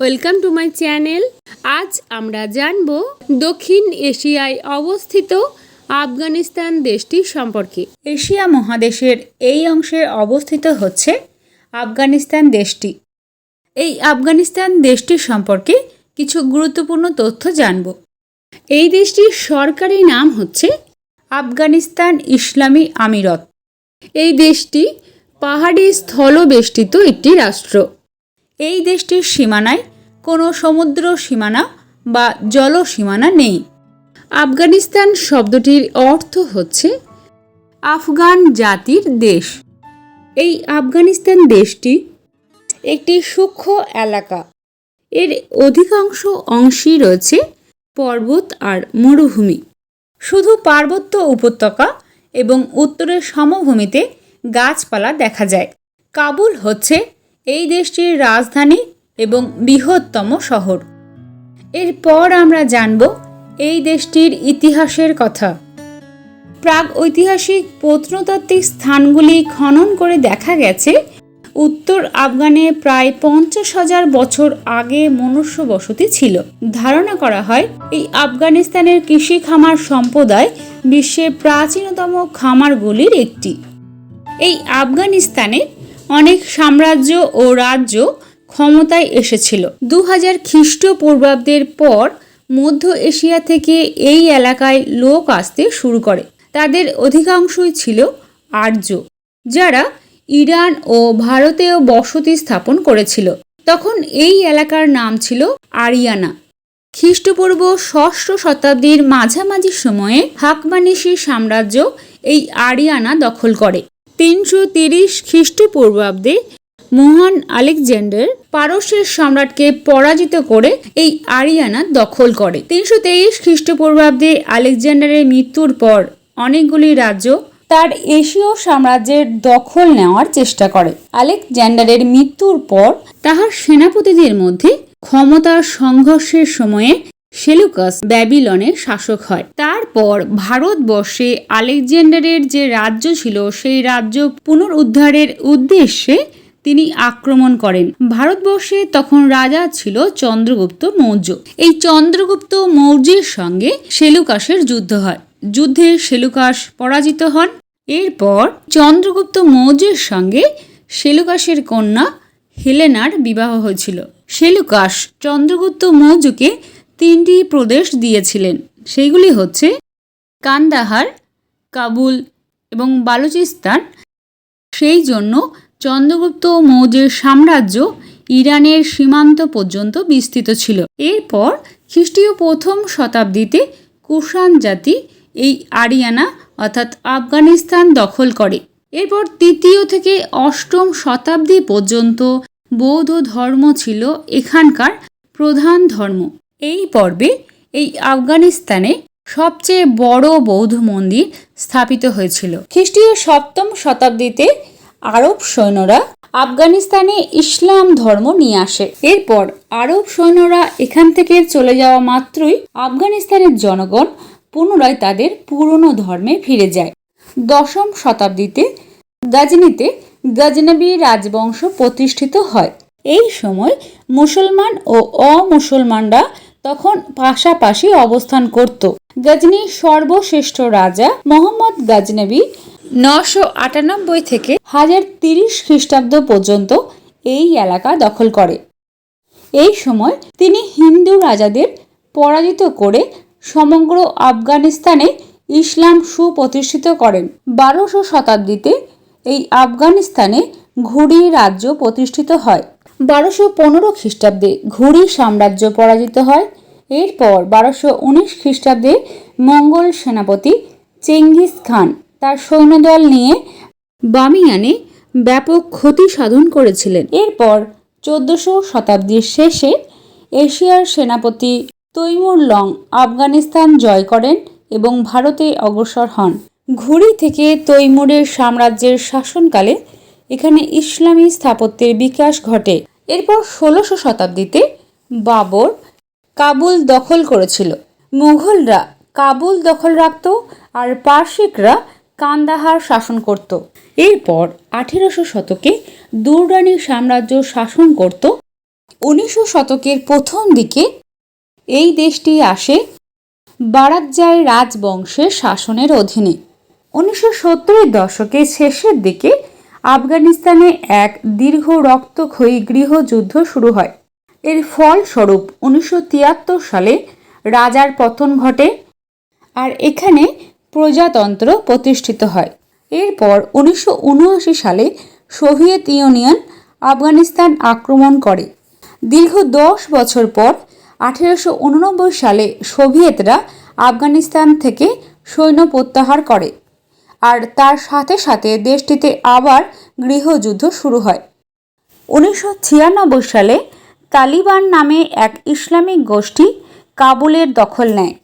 Welcome to my channel. আজ আমরা জানব দক্ষিণ এশিয়ায় অবস্থিত আফগানিস্তান দেশটি সম্পর্কে। এশিয়া মহাদেশের এই অংশে অবস্থিত হচ্ছে আফগানিস্তান দেশটি। এই আফগানিস্তান দেশটি সম্পর্কে কিছু গুরুত্বপূর্ণ তথ্য জানব। এই দেশটির সরকারি নাম হচ্ছে আফগানিস্তান ইসলামী আমিরত। এই দেশটি পাহাড়ি স্থলবেষ্টিত একটি রাষ্ট্র। এই দেশটির সীমানায় কোনো সমুদ্র সীমানা বা জল সীমানা নেই। আফগানিস্তান শব্দটির অর্থ হচ্ছে আফগান জাতির দেশ। এই আফগানিস্তান দেশটি একটি সূক্ষ্ম এলাকা। এর অধিকাংশ অংশই রয়েছে পর্বত আর মরুভূমি। শুধু পার্বত্য উপত্যকা এবং উত্তরের সমভূমিতে গাছপালা দেখা যায়। কাবুল হচ্ছে এই দেশটির রাজধানী এবং বৃহত্তম শহর। এরপর আমরা জানব এই দেশটির ইতিহাসের কথা। প্রাগ ঐতিহাসিক প্রত্নতাত্ত্বিক স্থানগুলি খনন করে দেখা গেছে, উত্তর আফগানে প্রায় পঞ্চাশ হাজার বছর আগে মনুষ্য বসতি ছিল। ধারণা করা হয়, এই আফগানিস্তানের কৃষি খামার সম্প্রদায় বিশ্বের প্রাচীনতম খামারগুলির একটি। এই আফগানিস্তানে অনেক সাম্রাজ্য ও রাজ্য ক্ষমতায় এসেছিল। দু হাজার খ্রিস্টপূর্বাব্দের পর মধ্য এশিয়া থেকে এই এলাকায় লোক আসতে শুরু করে। তাদের অধিকাংশই ছিল আর্য, যারা ইরান ও ভারতেও বসতি স্থাপন করেছিল। তখন এই এলাকার নাম ছিল আরিয়ানা। খ্রিস্টপূর্ব ষষ্ঠ শতাব্দীর মাঝামাঝি সময়ে হাকমানিসি সাম্রাজ্য এই আরিয়ানা দখল করে। তিনশো তিরিশ খ্রিস্টপূর্বাব্দে মহান আলেকজান্ডার পারস্যের সম্রাটকে পরাজিত করে এই আরিয়ানা দখল করে। তিনশো তেইশ খ্রিস্টপূর্বাব্দে আলেকজান্ডারের মৃত্যুর পর অনেকগুলি রাজ্য তার এশীয় সাম্রাজ্যের দখল নেওয়ার চেষ্টা করে। আলেকজান্ডারের মৃত্যুর পর তাহার সেনাপতিদের মধ্যে ক্ষমতার সংঘর্ষের সময়ে সেলুকাস ব্যাবিলনের শাসক হয়। তারপর ভারতবর্ষে আলেকজান্ডারের যে রাজ্য ছিল, সেই রাজ্য পুনরুদ্ধারের উদ্দেশ্যে তিনি আক্রমণ করেন। ভারতবর্ষে তখন রাজা ছিল চন্দ্রগুপ্ত মৌর্য। এই চন্দ্রগুপ্ত মৌর্যের সঙ্গে সেলুকাসের যুদ্ধ হয়। যুদ্ধে সেলুকাস পরাজিত হন। এরপর চন্দ্রগুপ্ত মৌর্যের সঙ্গে সেলুকাসের কন্যা হেলেনার বিবাহ হয়েছিল। সেলুকাস চন্দ্রগুপ্ত মৌর্যকে তিনটি প্রদেশ দিয়েছিলেন। সেইগুলি হচ্ছে কান্দাহার, কাবুল এবং বালুচিস্তান। সেই জন্য চন্দ্রগুপ্ত মৌর্যের সাম্রাজ্য ইরানের সীমান্ত পর্যন্ত বিস্তৃত ছিল। এরপর খ্রিস্টীয় প্রথম শতাব্দীতে কুষাণ জাতি এই আরিয়ানা, অর্থাৎ আফগানিস্তান, দখল করে। এরপর তৃতীয় থেকে অষ্টম শতাব্দী পর্যন্ত বৌদ্ধ ধর্ম ছিল এখানকার প্রধান ধর্ম। এই পর্বে এই আফগানিস্তানে সবচেয়ে বড় বৌদ্ধ মন্দির স্থাপিত হয়েছিল। খ্রিস্টীয় সপ্তম শতাব্দীতে আরব সৈন্যরা আফগানিস্তানে ইসলাম ধর্ম নিয়ে আসে। এরপর আরব সৈন্যরা এখান থেকে চলে যাওয়া মাত্রই আফগানিস্তানের জনগণ পুনরায় তাদের পুরনো ধর্মে ফিরে যায়। দশম শতাব্দীতে গাজনিতে গজনবী রাজবংশ প্রতিষ্ঠিত হয়। এই সময় মুসলমান ও অমুসলমানরা তখন পাশাপাশি অবস্থান করত। গজনির সর্বশ্রেষ্ঠ রাজা মোহাম্মদ গাজনবী নশো আটানব্বই থেকে হাজার তিরিশ খ্রিস্টাব্দ পর্যন্ত এই এলাকা দখল করে। এই সময় তিনি হিন্দু রাজাদের পরাজিত করে সমগ্র আফগানিস্তানে ইসলাম সুপ্রতিষ্ঠিত করেন। বারোশো শতাব্দীতে এই আফগানিস্তানে ঘুরি রাজ্য প্রতিষ্ঠিত হয়। বারোশো পনেরো খ্রিস্টাব্দে ঘুরি সাম্রাজ্য পরাজিত হয়। এরপর বারোশো উনিশ খ্রিস্টাব্দে মঙ্গল সেনাপতি চেঙ্গিস খান তার সৈন্যদল নিয়ে বামিয়ানে ব্যাপক ক্ষতি সাধন করেছিলেন। এরপর চোদ্দশো শতাব্দীর শেষে এশিয়ার সেনাপতি তৈমুর লং আফগানিস্তান জয় করেন এবং ভারতে অগ্রসর হন। ঘুরি থেকে তৈমুরের সাম্রাজ্যের শাসনকালে এখানে ইসলামী স্থাপত্যের বিকাশ ঘটে। এরপর ষোলোশো শতাব্দীতে বাবর কাবুল দখল করেছিল। মুঘলরা কাবুল দখল রাখত আর পার্শিকরা কান্দাহার শাসন করত। এরপর আঠেরোশো শতকে দুররানি সাম্রাজ্য শাসন করত। উনিশশো শতকের প্রথম দিকে এই দেশটি আসে বারাকজাই রাজবংশের শাসনের অধীনে। উনিশশো সত্তরের দশকের শেষের দিকে আফগানিস্তানে এক দীর্ঘ রক্তক্ষয়ী গৃহযুদ্ধ শুরু হয়। এর ফলস্বরূপ উনিশশো তিয়াত্তর সালে রাজার পতন ঘটে। আর এখানে প্রজাতন্ত্র প্রতিষ্ঠিত হয়। এরপর উনিশশো উনআশি সালে সোভিয়েত ইউনিয়ন আফগানিস্তান আক্রমণ করে। দীর্ঘ দশ বছর পর আঠেরোশো উননব্বই সালে সোভিয়েতরা আফগানিস্তান থেকে সৈন্য প্রত্যাহার করে আর তার সাথে সাথে দেশটিতে আবার গৃহযুদ্ধ শুরু হয়। উনিশশো ছিয়ানব্বই সালে তালিবান নামে এক ইসলামিক গোষ্ঠী কাবুলের দখল নেয়।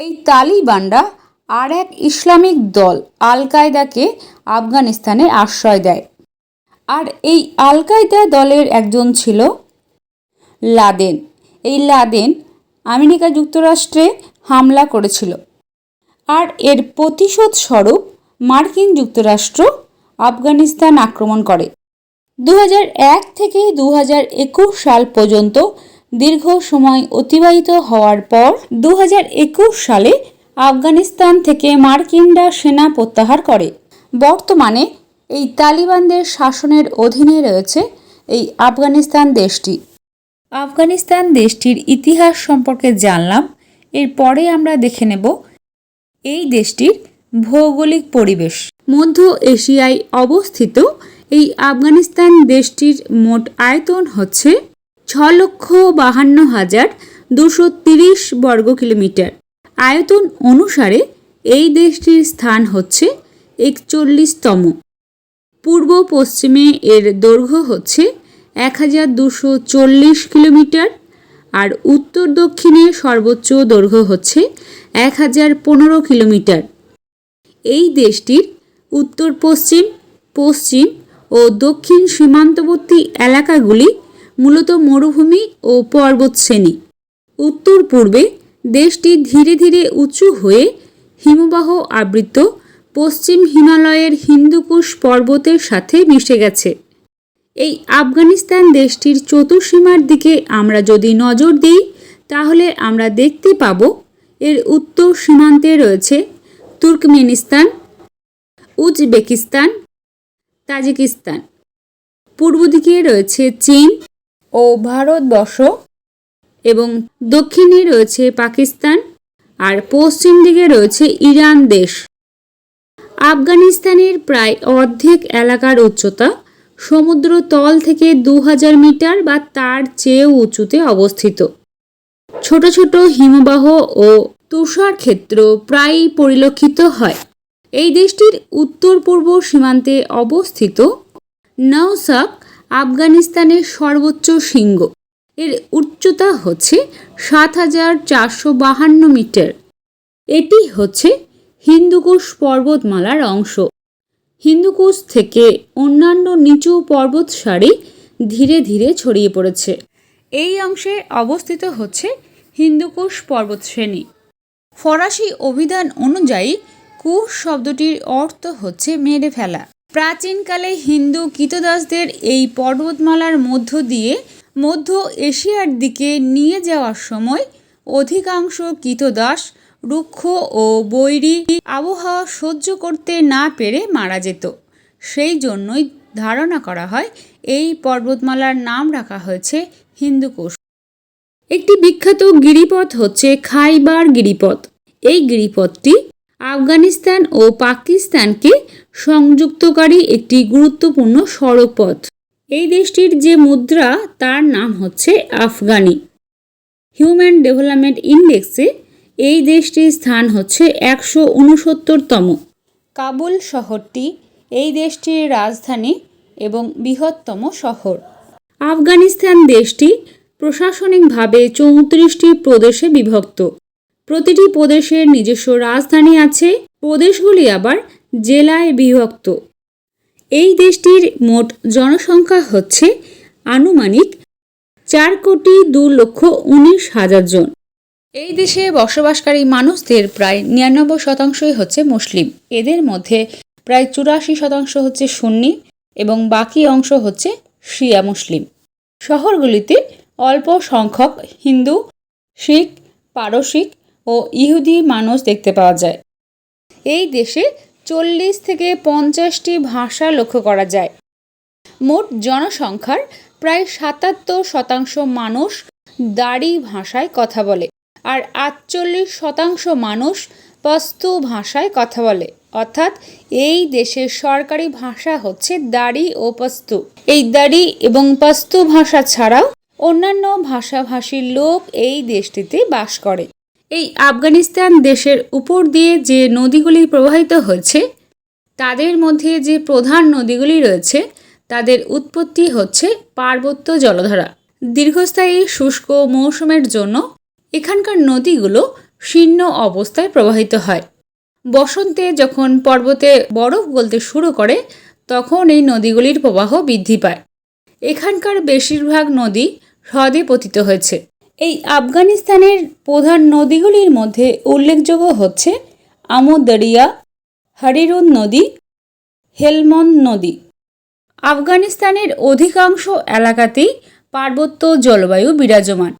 এই তালিবানরা আর এক ইসলামিক দল আল কায়দাকে আফগানিস্তানে আশ্রয় দেয়। আর এই আল কায়দা দলের একজন ছিল লাদেন। এই লাদেন আমেরিকা যুক্তরাষ্ট্রে হামলা করেছিল। আর এর প্রতিশোধ স্বরূপ মার্কিন যুক্তরাষ্ট্র আফগানিস্তান আক্রমণ করে। দু হাজার এক থেকে দু হাজার একুশ সাল পর্যন্ত দীর্ঘ সময় অতিবাহিত হওয়ার পর দু হাজার একুশ সালে আফগানিস্তান থেকে মার্কিনরা সেনা প্রত্যাহার করে। বর্তমানে এই তালিবানদের শাসনের অধীনে রয়েছে এই আফগানিস্তান দেশটি। আফগানিস্তান দেশটির ইতিহাস সম্পর্কে জানলাম, এরপরে আমরা দেখে নেব এই দেশটির ভৌগোলিক পরিবেশ। মধ্য এশিয়ায় অবস্থিত এই আফগানিস্তান দেশটির মোট আয়তন হচ্ছে ছ লক্ষ বাহান্ন হাজার দুশো তিরিশ বর্গ কিলোমিটার আয়তন অনুসারে এই দেশটির স্থান হচ্ছে একচল্লিশতম। পূর্ব পশ্চিমে এর দৈর্ঘ্য হচ্ছে এক হাজার দুশো চল্লিশ কিলোমিটার আর উত্তর দক্ষিণে সর্বোচ্চ দৈর্ঘ্য হচ্ছে এক হাজার পনেরো কিলোমিটার। এই দেশটির উত্তর পশ্চিম পশ্চিম ও দক্ষিণ সীমান্তবর্তী এলাকাগুলি মূলত মরুভূমি ও পর্বতশ্রেণী। উত্তর পূর্বে দেশটি ধীরে ধীরে উঁচু হয়ে হিমবাহ আবৃত। পশ্চিম হিমালয়ের হিন্দুকুশ পর্বতের সাথে মিশে গেছে। এই আফগানিস্তান দেশটির চতুর্সীমার দিকে আমরা যদি নজর দিই, তাহলে আমরা দেখতে পাব এর উত্তর সীমান্তে রয়েছে তুর্কমেনিস্তান, উজবেকিস্তান, তাজিকিস্তান। পূর্ব দিকে রয়েছে চীন ও ভারতবর্ষ। এবং দক্ষিণে রয়েছে পাকিস্তান আর পশ্চিম দিকে রয়েছে ইরান দেশ। আফগানিস্তানের প্রায় অর্ধেক এলাকার উচ্চতা সমুদ্র তল থেকে দু হাজার মিটার বা তার চেয়েও উঁচুতে অবস্থিত। ছোট ছোট হিমবাহ ও তুষার ক্ষেত্র প্রায়ই পরিলক্ষিত হয়। এই দেশটির উত্তর পূর্ব সীমান্তে অবস্থিত নওসাক, আফগানিস্তানের সর্বোচ্চ শৃঙ্গ। এর উচ্চতা হচ্ছে সাত হাজার চারশো বাহান্ন মিটার। এটি হচ্ছে হিন্দুকুশ পর্বতমালার অংশ। হিন্দুকুশ থেকে অন্যান্য নিচু পর্বত সারি ধীরে ধীরে ছড়িয়ে পড়েছে। এই অংশে অবস্থিত হচ্ছে হিন্দুকুশ পর্বতশ্রেণী। ফরাসি অভিধান অনুযায়ী কুশ শব্দটির অর্থ হচ্ছে মেরে ফেলা। প্রাচীনকালে হিন্দু কীতদাসদের এই পর্বতমালার মধ্য দিয়ে মধ্য এশিয়ার দিকে নিয়ে যাওয়ার সময় অধিকাংশ কীতদাস রুক্ষ ও বৈরী আবহাওয়া সহ্য করতে না পেরে মারা যেত। সেই জন্যই ধারণা করা হয় এই পর্বতমালার নাম রাখা হয়েছে হিন্দুকুশ একটি বিখ্যাত গিরিপথ হচ্ছে খাইবার গিরিপথ। এই গিরিপথটি আফগানিস্তান ও পাকিস্তানকে সংযুক্তকারী একটি গুরুত্বপূর্ণ সড়ক পথ এই দেশটির যে মুদ্রা, তার নাম হচ্ছে আফগানি। হিউম্যান ডেভেলপমেন্ট ইন্ডেক্সে এই দেশটির স্থান হচ্ছে একশো উনসত্তরতম। কাবুল শহরটি এই দেশটির রাজধানী এবং বৃহত্তম শহর। আফগানিস্তান দেশটি প্রশাসনিকভাবে চৌত্রিশটি প্রদেশে বিভক্ত। প্রতিটি প্রদেশের নিজস্ব রাজধানী আছে, প্রদেশগুলি আবার জেলায় বিভক্ত। এই দেশটির মোট জনসংখ্যা হচ্ছে আনুমানিক চার কোটি দু লক্ষ উনিশ হাজার জন। এই দেশে বসবাসকারী মানুষদের প্রায় নিরানব্বই শতাংশই হচ্ছে মুসলিম। এদের মধ্যে প্রায় চুরাশি শতাংশ হচ্ছে সুন্নি এবং বাকি অংশ হচ্ছে শিয়া মুসলিম। শহরগুলিতে অল্প সংখ্যক হিন্দু, শিখ, পারসিক ও ইহুদি মানুষ দেখতে পাওয়া যায়। এই দেশে চল্লিশ থেকে পঞ্চাশটি ভাষা লক্ষ্য করা যায়। মোট জনসংখ্যার প্রায় সাতাত্তর শতাংশ মানুষ দাড়ি ভাষায় কথা বলে আর আটচল্লিশ শতাংশ মানুষ পস্তু ভাষায় কথা বলে। অর্থাৎ এই দেশের সরকারি ভাষা হচ্ছে দাড়ি ও পস্তু। এই দাড়ি এবং পস্তু ভাষা ছাড়াও অন্যান্য ভাষাভাষীর লোক এই দেশটিতে বাস করে। এই আফগানিস্তান দেশের উপর দিয়ে যে নদীগুলি প্রবাহিত হয়েছে তাদের মধ্যে যে প্রধান নদীগুলি রয়েছে, তাদের উৎপত্তি হচ্ছে পার্বত্য জলধারা। দীর্ঘস্থায়ী শুষ্ক মৌসুমের জন্য এখানকার নদীগুলো শীর্ণ অবস্থায় প্রবাহিত হয়। বসন্তে যখন পর্বতে বরফ গলতে শুরু করে, তখন এই নদীগুলির প্রবাহ বৃদ্ধি পায়। এখানকার বেশিরভাগ নদী হ্রদে পতিত হয়েছে। এই আফগানিস্তানের প্রধান নদীগুলির মধ্যে উল্লেখযোগ্য হচ্ছে আমুদরিয়া, হরিরুন নদী, হেলমন নদী। আফগানিস্তানের অধিকাংশ এলাকাতেই পার্বত্য জলবায়ু বিরাজমান।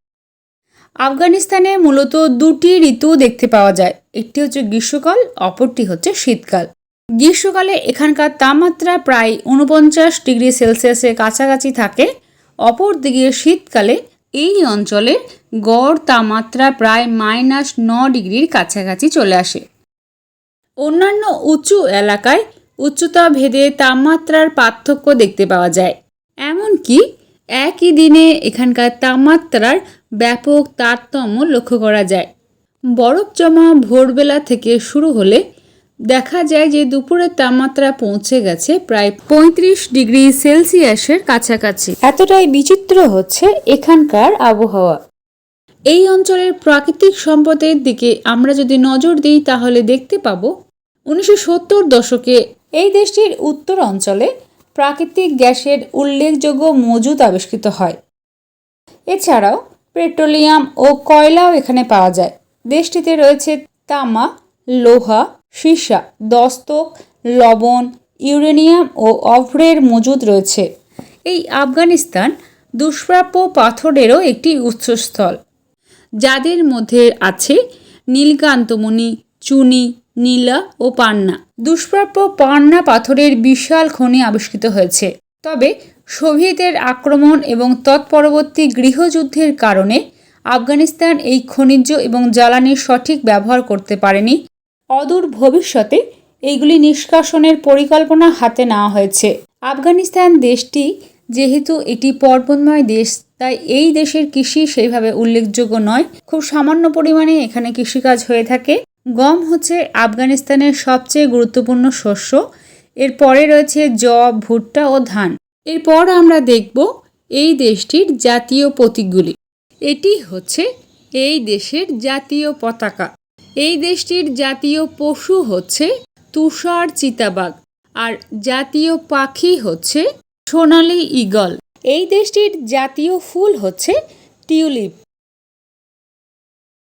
আফগানিস্তানে মূলত দুটি ঋতু দেখতে পাওয়া যায়, একটি হচ্ছে গ্রীষ্মকাল, অপরটি হচ্ছে শীতকাল। গ্রীষ্মকালে এখানকার তাপমাত্রা প্রায় উনপঞ্চাশ ডিগ্রি সেলসিয়াসের কাছাকাছি থাকে, অপরদিকে শীতকালে এই অঞ্চলের গড় তাপমাত্রা প্রায় মাইনাস ন ডিগ্রির কাছাকাছি চলে আসে। অন্যান্য উঁচু এলাকায় উচ্চতা ভেদে তাপমাত্রার পার্থক্য দেখতে পাওয়া যায়। এমনকি একই দিনে এখানকার তাপমাত্রার ব্যাপক তারতম্য লক্ষ্য করা যায়। বরফ জমা ভোরবেলা থেকে শুরু হলে দেখা যায় যে দুপুরের তাপমাত্রা পৌঁছে গেছে প্রায় পঁয়ত্রিশ ডিগ্রি সেলসিয়াসের কাছাকাছি। এতটাই বিচিত্র হচ্ছে এখানকার আবহাওয়া। এই অঞ্চলের প্রাকৃতিক সম্পদের দিকে আমরা যদি নজর দিই তাহলে দেখতে পাবো উনিশশো দশকে এই দেশটির উত্তর অঞ্চলে প্রাকৃতিক গ্যাসের উল্লেখযোগ্য মজুদ আবিষ্কৃত হয়। এছাড়াও পেট্রোলিয়াম ও কয়লাও এখানে পাওয়া যায়। দেশটিতে রয়েছে তামা, লোহা সীসা দস্তক লবণ, ইউরেনিয়াম ও অভ্রের মজুদ রয়েছে। এই আফগানিস্তান দুষ্প্রাপ্য পাথরেরও একটি উৎসস্থল। যাদের মধ্যে আছে নীলকান্তমণি, চুনি, নীলা ও পান্না। দুষ্প্রাপ্য পান্না পাথরের বিশাল খনি আবিষ্কৃত হয়েছে। তবে সোভিয়েতের আক্রমণ এবং তৎপরবর্তী গৃহযুদ্ধের কারণে আফগানিস্তান এই খনিজ এবং জ্বালানির সঠিক ব্যবহার করতে পারেনি অদূর ভবিষ্যতে এইগুলি নিষ্কাশনের পরিকল্পনা হাতে নেওয়া হয়েছে। আফগানিস্তান দেশটি যেহেতু এটি পর্বতময় দেশ, তাই এই দেশের কৃষি সেইভাবে উল্লেখযোগ্য নয়। খুব সামান্য পরিমাণে এখানে কৃষিকাজ হয়ে থাকে। গম হচ্ছে আফগানিস্তানের সবচেয়ে গুরুত্বপূর্ণ শস্য। এরপরে রয়েছে জব ভুট্টা ও ধান। এরপর আমরা দেখব এই দেশটির জাতীয় প্রতীকগুলি। এটি হচ্ছে এই দেশের জাতীয় পতাকা। এই দেশটির জাতীয় পশু হচ্ছে তুষার চিতাবাঘ আর জাতীয় পাখি হচ্ছে সোনালি ঈগল। এই দেশটির জাতীয় ফুল হচ্ছে টিউলিপ।